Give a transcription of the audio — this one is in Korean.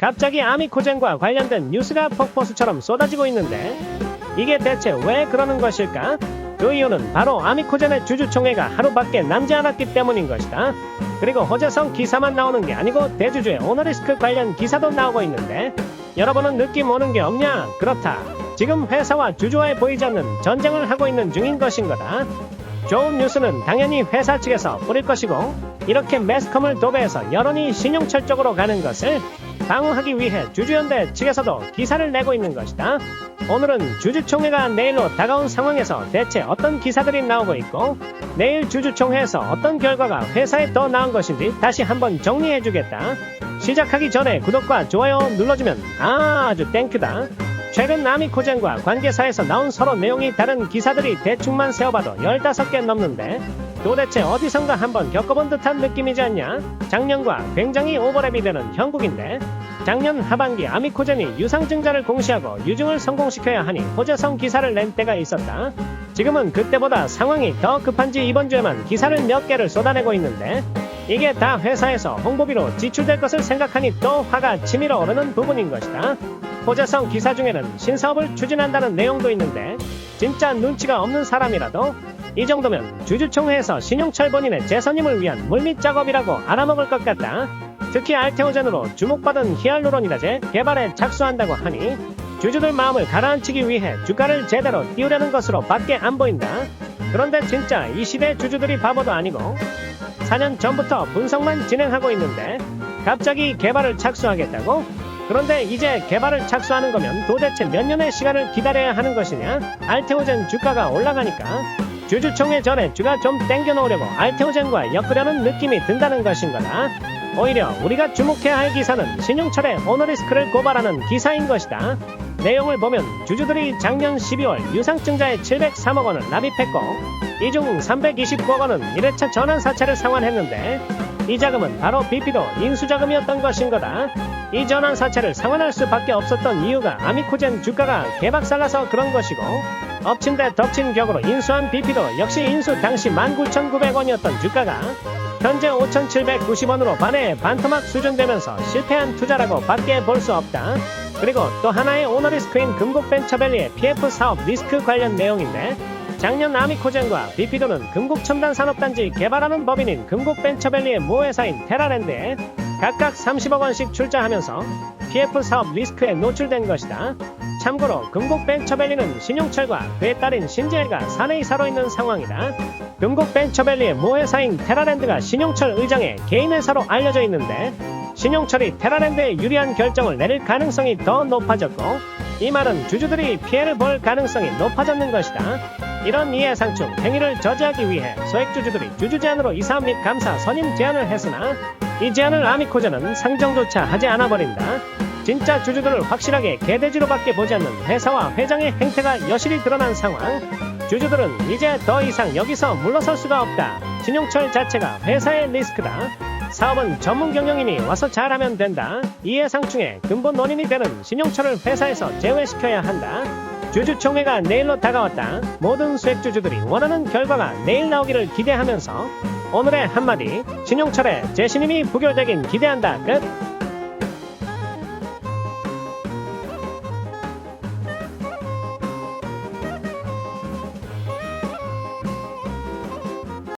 갑자기 아미코젠과 관련된 뉴스가 폭포수처럼 쏟아지고 있는데 이게 대체 왜 그러는 것일까? 그 이유는 바로 아미코젠의 주주총회가 하루밖에 남지 않았기 때문인 것이다. 그리고 호재성 기사만 나오는 게 아니고 대주주의 오너리스크 관련 기사도 나오고 있는데 여러분은 느낌 오는 게 없냐? 그렇다. 지금 회사와 주주와의 보이지 않는 전쟁을 하고 있는 중인 것인 거다. 좋은 뉴스는 당연히 회사 측에서 뿌릴 것이고 이렇게 매스컴을 도배해서 여론이 신용철 쪽으로 가는 것을 방어하기 위해 주주연대 측에서도 기사를 내고 있는 것이다. 오늘은 주주총회가 내일로 다가온 상황에서 대체 어떤 기사들이 나오고 있고 내일 주주총회에서 어떤 결과가 회사에 더 나은 것인지 다시 한번 정리해주겠다. 시작하기 전에 구독과 좋아요 눌러주면 아주 땡큐다. 최근 나미코젠과 관계사에서 나온 서로 내용이 다른 기사들이 대충만 세어봐도 15개 넘는데 도대체 어디선가 한번 겪어본 듯한 느낌이지 않냐? 작년과 굉장히 오버랩이 되는 형국인데 작년 하반기 아미코젠이 유상증자를 공시하고 유증을 성공시켜야 하니 호재성 기사를 낸 때가 있었다. 지금은 그때보다 상황이 더 급한지 이번 주에만 기사를 몇 개를 쏟아내고 있는데 이게 다 회사에서 홍보비로 지출될 것을 생각하니 또 화가 치밀어 오르는 부분인 것이다. 호재성 기사 중에는 신사업을 추진한다는 내용도 있는데 진짜 눈치가 없는 사람이라도 이 정도면 주주총회에서 신용철 본인의 재선임을 위한 물밑 작업이라고 알아먹을 것 같다. 특히 알테오젠으로 주목받은 히알루론이라제 개발에 착수한다고 하니 주주들 마음을 가라앉히기 위해 주가를 제대로 띄우려는 것으로 밖에 안 보인다. 그런데 진짜 이 시대 주주들이 바보도 아니고 4년 전부터 분석만 진행하고 있는데 갑자기 개발을 착수하겠다고? 그런데 이제 개발을 착수하는 거면 도대체 몇 년의 시간을 기다려야 하는 것이냐? 알테오젠 주가가 올라가니까 주주총회 전에 주가 좀 땡겨 놓으려고 알테오젠과 엮으려는 느낌이 든다는 것인 거다. 오히려 우리가 주목해야 할 기사는 신용철의 오너리스크를 고발하는 기사인 것이다. 내용을 보면 주주들이 작년 12월 유상증자에 703억 원을 납입했고 이 중 329억 원은 1회차 전환 사채를 상환했는데 이 자금은 바로 BP도 인수자금이었던 것인 거다. 이 전환 사채를 상환할 수밖에 없었던 이유가 아미코젠 주가가 개박살나서 그런 것이고 엎친 데 덮친 격으로 인수한 BP도 역시 인수 당시 19,900원이었던 주가가 현재 5,790원으로 반에 반토막 수준되면서 실패한 투자라고 밖에 볼 수 없다. 그리고 또 하나의 오너리스크인 금곡벤처밸리의 PF 사업 리스크 관련 내용인데 작년 아미코젠과 비피도는 금곡첨단산업단지 개발하는 법인인 금곡벤처밸리의 모회사인 테라랜드에 각각 30억 원씩 출자하면서 PF 사업 리스크에 노출된 것이다. 참고로 금곡벤처밸리는 신용철과 그의 딸인 신재혜가 사내이사로 있는 상황이다. 금곡벤처밸리의 모회사인 테라랜드가 신용철 의장의 개인회사로 알려져 있는데 신용철이 테라랜드에 유리한 결정을 내릴 가능성이 더 높아졌고 이 말은 주주들이 피해를 볼 가능성이 높아졌는 것이다. 이런 이해상충 행위를 저지하기 위해 소액주주들이 주주 제안으로 이사 및 감사 선임 제안을 했으나 이 제안을 아미코젠은 상정조차 하지 않아 버린다. 진짜 주주들을 확실하게 개돼지로밖에 보지 않는 회사와 회장의 행태가 여실히 드러난 상황. 주주들은 이제 더 이상 여기서 물러설 수가 없다. 신용철 자체가 회사의 리스크다. 사업은 전문 경영인이 와서 잘하면 된다. 이해상충의 근본 원인이 되는 신용철을 회사에서 제외시켜야 한다. 주주총회가 내일로 다가왔다. 모든 수액주주들이 원하는 결과가 내일 나오기를 기대하면서 오늘의 한마디 신용철의 재신임이 부결되긴 기대한다. 끝.